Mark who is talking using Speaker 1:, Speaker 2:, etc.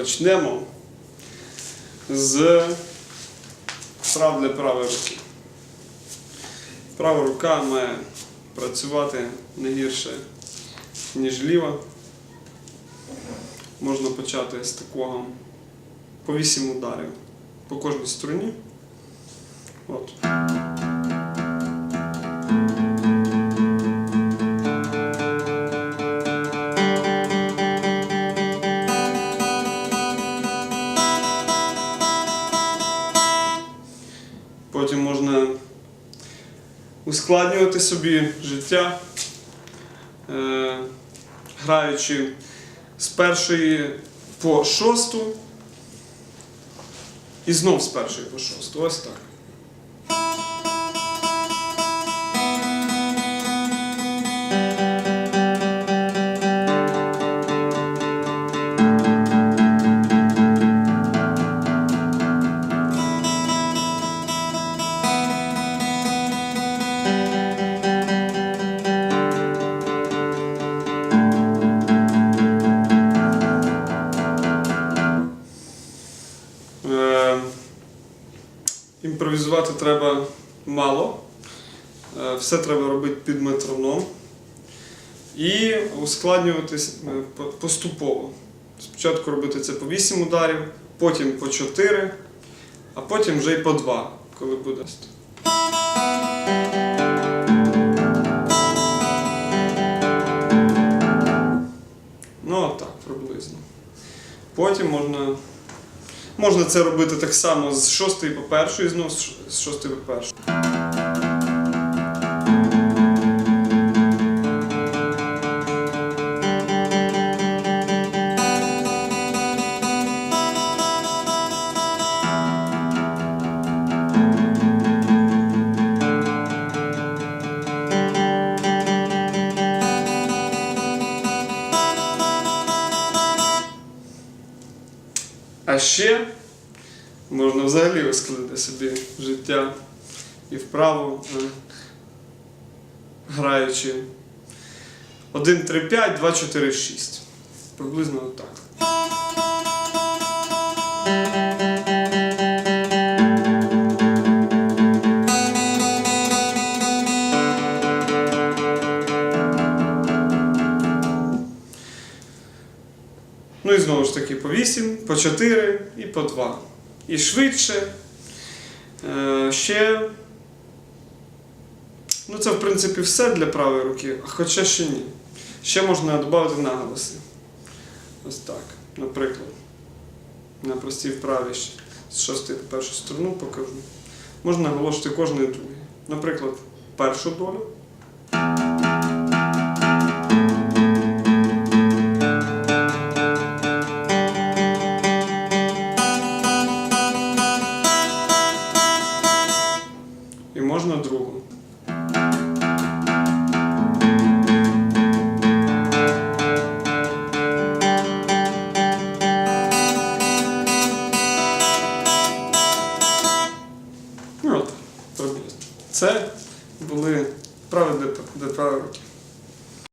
Speaker 1: почнемо з вправ для правої руки. Права рука має працювати не гірше, ніж ліва. Можна почати з такого по 8 ударів по кожній стороні. От. Потім можна ускладнювати собі життя, е, граючи з першої по шосту і знов з першої по шосту. Ось так. Імпровізувати треба мало. Е, все треба робити під метроном. І ускладнюватись е, поступово. Спочатку робити це по 8 ударів, потім по 4, а потім вже й по 2, коли буде. Ну, отак, приблизно. Потім можна Можна це робити так само з шостої по першу і знову з ш- з шостої по першу. А ще можна взагалі ускладнити собі життя і вправо, е, граючи 1, 3, 5, 2, 4, 6. Приблизно отак. Знову ж таки по 8, по 4 і по 2. І швидше. Е, ще. Ну, це, в принципі, все для правої руки, а хоча ще ні. Ще можна додати наголоси. Ось так. Наприклад, на простій вправі ще з шостої по першу сторону покажу. Можна наголошувати кожний другий. Наприклад, першу долю. І можна другу. Ну. Це були вправи для, для правої руки.